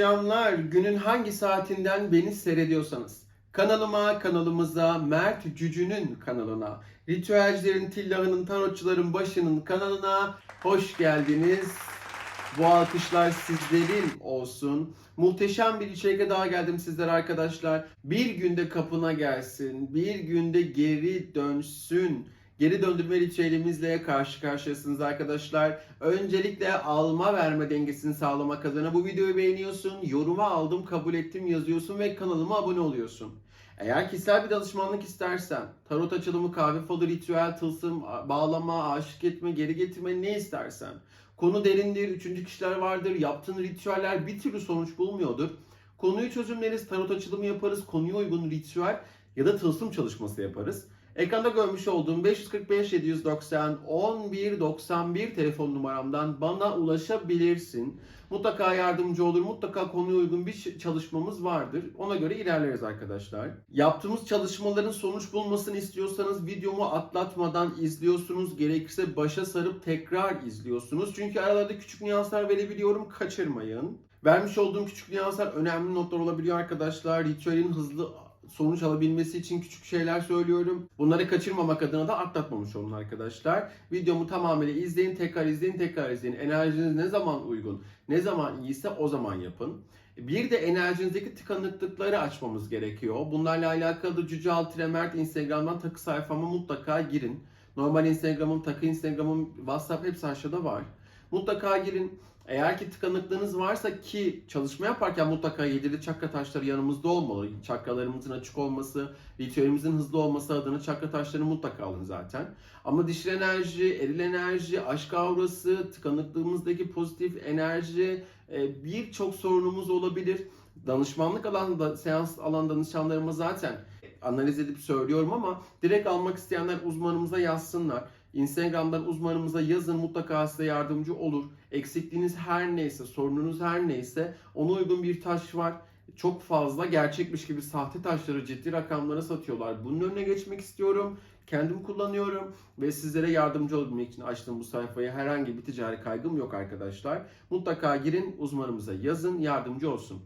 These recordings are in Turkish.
akşamlar. Günün hangi saatinden beni seyrediyorsanız. Kanalıma, kanalımıza, Mert Cücü'nün kanalına, ritüelcilerin, tillahının, tarotçuların başının kanalına hoş geldiniz. Bu alkışlar sizlerin olsun. Muhteşem bir içerikle daha geldim sizlere arkadaşlar. Bir günde kapına gelsin, bir günde geri dönsün. Geri döndürme ritüelimizle karşı karşıyasınız arkadaşlar. Öncelikle alma verme dengesini sağlamak adına bu videoyu beğeniyorsun, yoruma aldım, kabul ettim yazıyorsun ve kanalıma abone oluyorsun. Eğer kişisel bir danışmanlık istersen, tarot açılımı, kahve falı, ritüel, tılsım, bağlama, aşık etme, geri getirme ne istersen. Konu derindir, üçüncü kişiler vardır, yaptığın ritüeller bir türlü sonuç bulmuyordur. Konuyu çözümleriz, tarot açılımı yaparız, konuya uygun ritüel ya da tılsım çalışması yaparız. Ekranda görmüş olduğum 545 790 11 91 telefon numaramdan bana ulaşabilirsin. Mutlaka yardımcı olur, mutlaka konuya uygun bir çalışmamız vardır. Ona göre ilerleriz arkadaşlar. Yaptığımız çalışmaların sonuç bulmasını istiyorsanız videomu atlatmadan izliyorsunuz. Gerekirse başa sarıp tekrar izliyorsunuz. Çünkü aralarda küçük nüanslar verebiliyorum, kaçırmayın. Vermiş olduğum küçük nüanslar önemli notlar olabiliyor arkadaşlar. Ritüelin hızlı sonuç alabilmesi için küçük şeyler söylüyorum. Bunları kaçırmamak adına da atlatmamış olun arkadaşlar. Videomu tamamıyla izleyin, tekrar izleyin, tekrar izleyin. Enerjiniz ne zaman uygun, ne zaman iyiyse o zaman yapın. Bir de enerjinizdeki tıkanıklıkları açmamız gerekiyor. Bunlarla alakalı Cüce Altire Mert Instagram'dan takı sayfama mutlaka girin. Normal Instagram'ım, takı Instagram'ım, WhatsApp hepsi aşağıda var. Mutlaka girin. Eğer ki tıkanıklığınız varsa ki çalışma yaparken mutlaka yedili çakra taşları yanımızda olmalı. Çakralarımızın açık olması, ritüelimizin hızlı olması adına çakra taşlarını mutlaka alın zaten. Ama dişil enerji, eril enerji, aşk aurası, tıkanıklığımızdaki pozitif enerji e, birçok sorunumuz olabilir. Danışmanlık alanında, seans alan danışanlarıma zaten analiz edip söylüyorum ama direkt almak isteyenler uzmanımıza yazsınlar. Instagram'dan uzmanımıza yazın mutlaka size yardımcı olur. Eksikliğiniz her neyse, sorununuz her neyse ona uygun bir taş var. Çok fazla gerçekmiş gibi sahte taşları ciddi rakamlara satıyorlar. Bunun önüne geçmek istiyorum. Kendim kullanıyorum ve sizlere yardımcı olabilmek için açtım bu sayfayı. Herhangi bir ticari kaygım yok arkadaşlar. Mutlaka girin uzmanımıza yazın yardımcı olsun.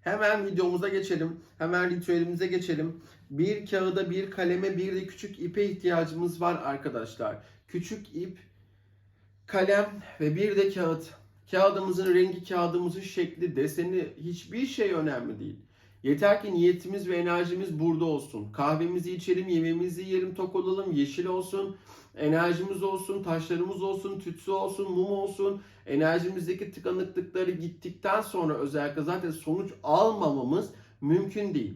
Hemen videomuza geçelim. Hemen ritüelimize geçelim. Bir kağıda, bir kaleme, bir de küçük ipe ihtiyacımız var arkadaşlar. Küçük ip, kalem ve bir de kağıt. Kağıdımızın rengi, kağıdımızın şekli, deseni hiçbir şey önemli değil. Yeter ki niyetimiz ve enerjimiz burada olsun. Kahvemizi içelim, yemeğimizi yiyelim, tok olalım, yeşil olsun, enerjimiz olsun, taşlarımız olsun, tütsü olsun, mum olsun. Enerjimizdeki tıkanıklıkları gittikten sonra özellikle zaten sonuç almamamız mümkün değil.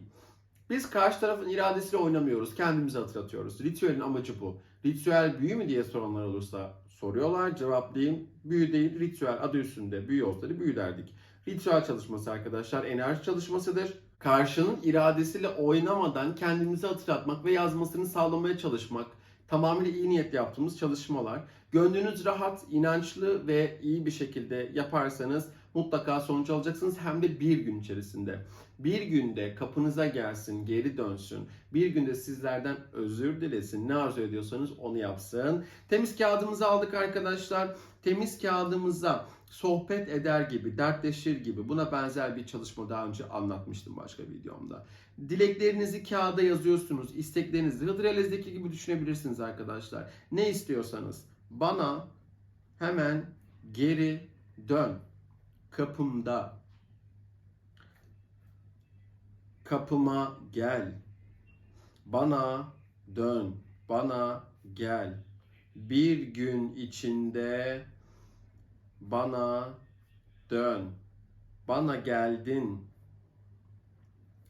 Biz karşı tarafın iradesiyle oynamıyoruz. Kendimizi hatırlatıyoruz. Ritüelin amacı bu. Ritüel büyü mü diye soranlar olursa soruyorlar. Cevaplayayım. Büyü değil, ritüel adı üstünde. Büyü olsaydı büyü derdik. Ritüel çalışması arkadaşlar enerji çalışmasıdır. Karşının iradesiyle oynamadan kendimizi hatırlatmak ve yazmasını sağlamaya çalışmak. Tamamıyla iyi niyetle yaptığımız çalışmalar. Gönlünüz rahat, inançlı ve iyi bir şekilde yaparsanız mutlaka sonuç alacaksınız hem de bir gün içerisinde. Bir günde kapınıza gelsin, geri dönsün. Bir günde sizlerden özür dilesin. Ne arzu ediyorsanız onu yapsın. Temiz kağıdımızı aldık arkadaşlar. Temiz kağıdımıza sohbet eder gibi, dertleşir gibi buna benzer bir çalışma daha önce anlatmıştım başka videomda. Dileklerinizi kağıda yazıyorsunuz, isteklerinizi Hıdır Ellez'deki gibi düşünebilirsiniz arkadaşlar. Ne istiyorsanız bana hemen geri dön. Kapımda kapıma gel. Bana dön. Bana gel. Bir gün içinde bana dön. Bana geldin.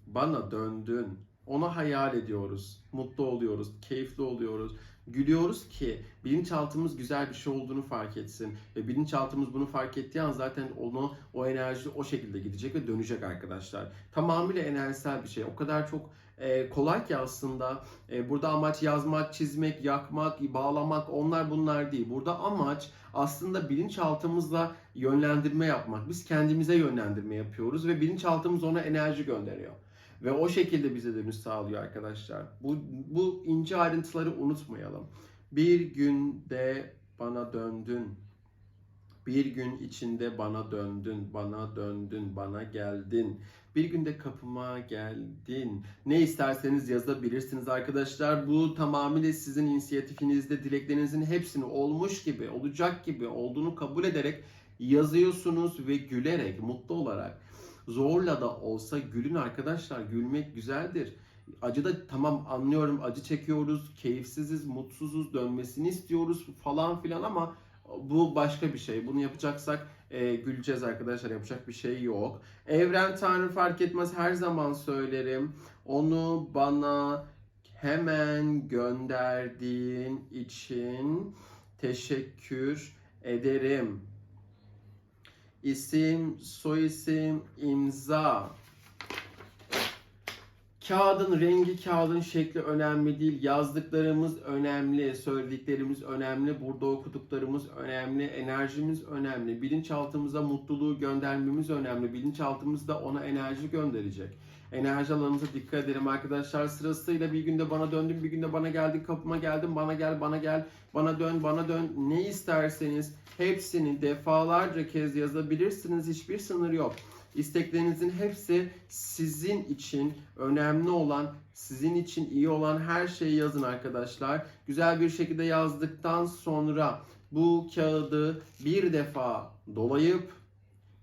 Bana döndün. Onu hayal ediyoruz. Mutlu oluyoruz. Keyifli oluyoruz. Gülüyoruz ki bilinçaltımız güzel bir şey olduğunu fark etsin. Ve bilinçaltımız bunu fark ettiği an zaten onu o enerji o şekilde gidecek ve dönecek arkadaşlar. Tamamıyla enerjisel bir şey. O kadar çok e, kolay ki aslında e, burada amaç yazmak, çizmek, yakmak, bağlamak onlar bunlar değil. Burada amaç aslında bilinçaltımızla yönlendirme yapmak. Biz kendimize yönlendirme yapıyoruz ve bilinçaltımız ona enerji gönderiyor. Ve o şekilde bize dönüş sağlıyor arkadaşlar. Bu, bu ince ayrıntıları unutmayalım. Bir günde bana döndün. Bir gün içinde bana döndün, bana döndün, bana geldin. Bir günde kapıma geldin. Ne isterseniz yazabilirsiniz arkadaşlar. Bu tamamıyla sizin inisiyatifinizde dileklerinizin hepsini olmuş gibi, olacak gibi olduğunu kabul ederek yazıyorsunuz ve gülerek, mutlu olarak. Zorla da olsa gülün arkadaşlar. Gülmek güzeldir. Acı da tamam anlıyorum acı çekiyoruz, keyifsiziz, mutsuzuz, dönmesini istiyoruz falan filan ama bu başka bir şey. Bunu yapacaksak e, güleceğiz arkadaşlar. Yapacak bir şey yok. Evren Tanrı fark etmez her zaman söylerim. Onu bana hemen gönderdiğin için teşekkür ederim. İsim, soyisim, imza. Kağıdın rengi, kağıdın şekli önemli değil. Yazdıklarımız önemli, söylediklerimiz önemli, burada okuduklarımız önemli, enerjimiz önemli. Bilinçaltımıza mutluluğu göndermemiz önemli. Bilinçaltımız da ona enerji gönderecek. Enerji alanımıza dikkat edelim arkadaşlar. Sırasıyla bir günde bana döndün, bir günde bana geldin, kapıma geldin, bana gel, bana gel, bana dön, bana dön. Ne isterseniz hepsini defalarca kez yazabilirsiniz. Hiçbir sınır yok. İsteklerinizin hepsi sizin için önemli olan, sizin için iyi olan her şeyi yazın arkadaşlar. Güzel bir şekilde yazdıktan sonra bu kağıdı bir defa dolayıp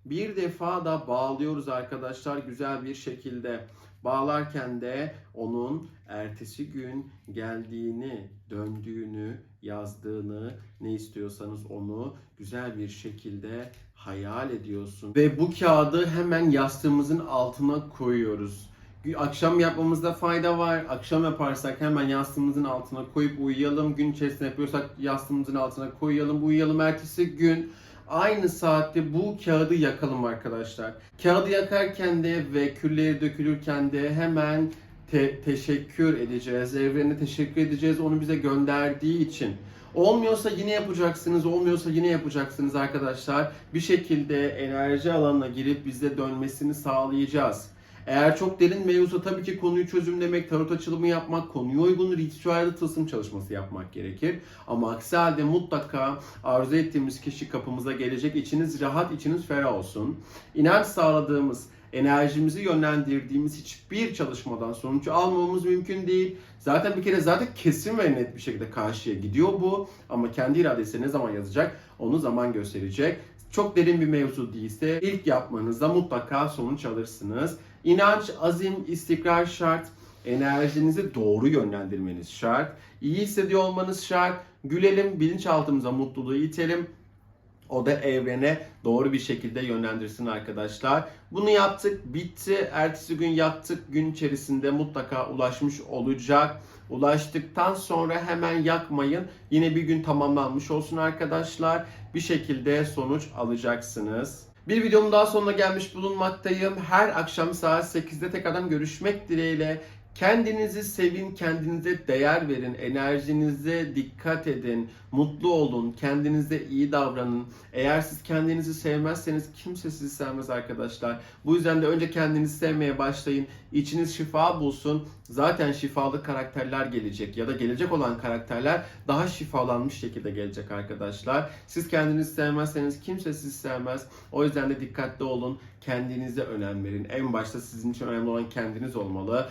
bir defa da bağlıyoruz arkadaşlar güzel bir şekilde. Bağlarken de onun ertesi gün geldiğini, döndüğünü, yazdığını, ne istiyorsanız onu güzel bir şekilde hayal ediyorsun. Ve bu kağıdı hemen yastığımızın altına koyuyoruz. Akşam yapmamızda fayda var. Akşam yaparsak hemen yastığımızın altına koyup uyuyalım. Gün içerisinde yapıyorsak yastığımızın altına koyalım. Uyuyalım ertesi gün aynı saatte bu kağıdı yakalım arkadaşlar. Kağıdı yakarken de ve külleri dökülürken de hemen te- teşekkür edeceğiz. Evrene teşekkür edeceğiz onu bize gönderdiği için. Olmuyorsa yine yapacaksınız, olmuyorsa yine yapacaksınız arkadaşlar. Bir şekilde enerji alanına girip bize dönmesini sağlayacağız. Eğer çok derin mevzusa tabii ki konuyu çözümlemek, tarot açılımı yapmak, konuya uygun ritüel tılsım çalışması yapmak gerekir. Ama aksi halde mutlaka arzu ettiğimiz kişi kapımıza gelecek. İçiniz rahat, içiniz ferah olsun. İnanç sağladığımız, enerjimizi yönlendirdiğimiz hiçbir çalışmadan sonuç almamamız mümkün değil. Zaten bir kere zaten kesin ve net bir şekilde karşıya gidiyor bu. Ama kendi iradesi ne zaman yazacak onu zaman gösterecek. Çok derin bir mevzu değilse ilk yapmanızda mutlaka sonuç alırsınız. İnanç, azim, istikrar şart. Enerjinizi doğru yönlendirmeniz şart. İyi hissediyor olmanız şart. Gülelim, bilinçaltımıza mutluluğu itelim. O da evrene doğru bir şekilde yönlendirsin arkadaşlar. Bunu yaptık, bitti. Ertesi gün yattık. Gün içerisinde mutlaka ulaşmış olacak. Ulaştıktan sonra hemen yakmayın. Yine bir gün tamamlanmış olsun arkadaşlar. Bir şekilde sonuç alacaksınız. Bir videomun daha sonuna gelmiş bulunmaktayım. Her akşam saat 8'de tekrardan görüşmek dileğiyle. Kendinizi sevin, kendinize değer verin, enerjinize dikkat edin, mutlu olun, kendinize iyi davranın. Eğer siz kendinizi sevmezseniz kimse sizi sevmez arkadaşlar. Bu yüzden de önce kendinizi sevmeye başlayın. İçiniz şifa bulsun. Zaten şifalı karakterler gelecek ya da gelecek olan karakterler daha şifalanmış şekilde gelecek arkadaşlar. Siz kendinizi sevmezseniz kimse sizi sevmez. O yüzden de dikkatli olun. Kendinize önem verin. En başta sizin için önemli olan kendiniz olmalı.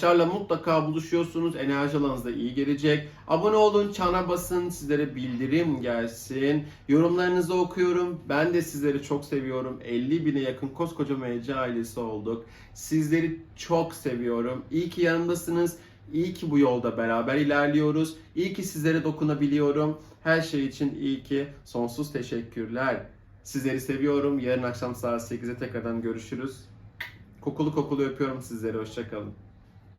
Taşlarla mutlaka buluşuyorsunuz. Enerji alanınızda iyi gelecek. Abone olun, çana basın. Sizlere bildirim gelsin. Yorumlarınızı okuyorum. Ben de sizleri çok seviyorum. 50 bine yakın koskoca MC ailesi olduk. Sizleri çok seviyorum. İyi ki yanımdasınız. İyi ki bu yolda beraber ilerliyoruz. İyi ki sizlere dokunabiliyorum. Her şey için iyi ki sonsuz teşekkürler. Sizleri seviyorum. Yarın akşam saat 8'e tekrardan görüşürüz. Kokulu kokulu öpüyorum sizleri. Hoşçakalın.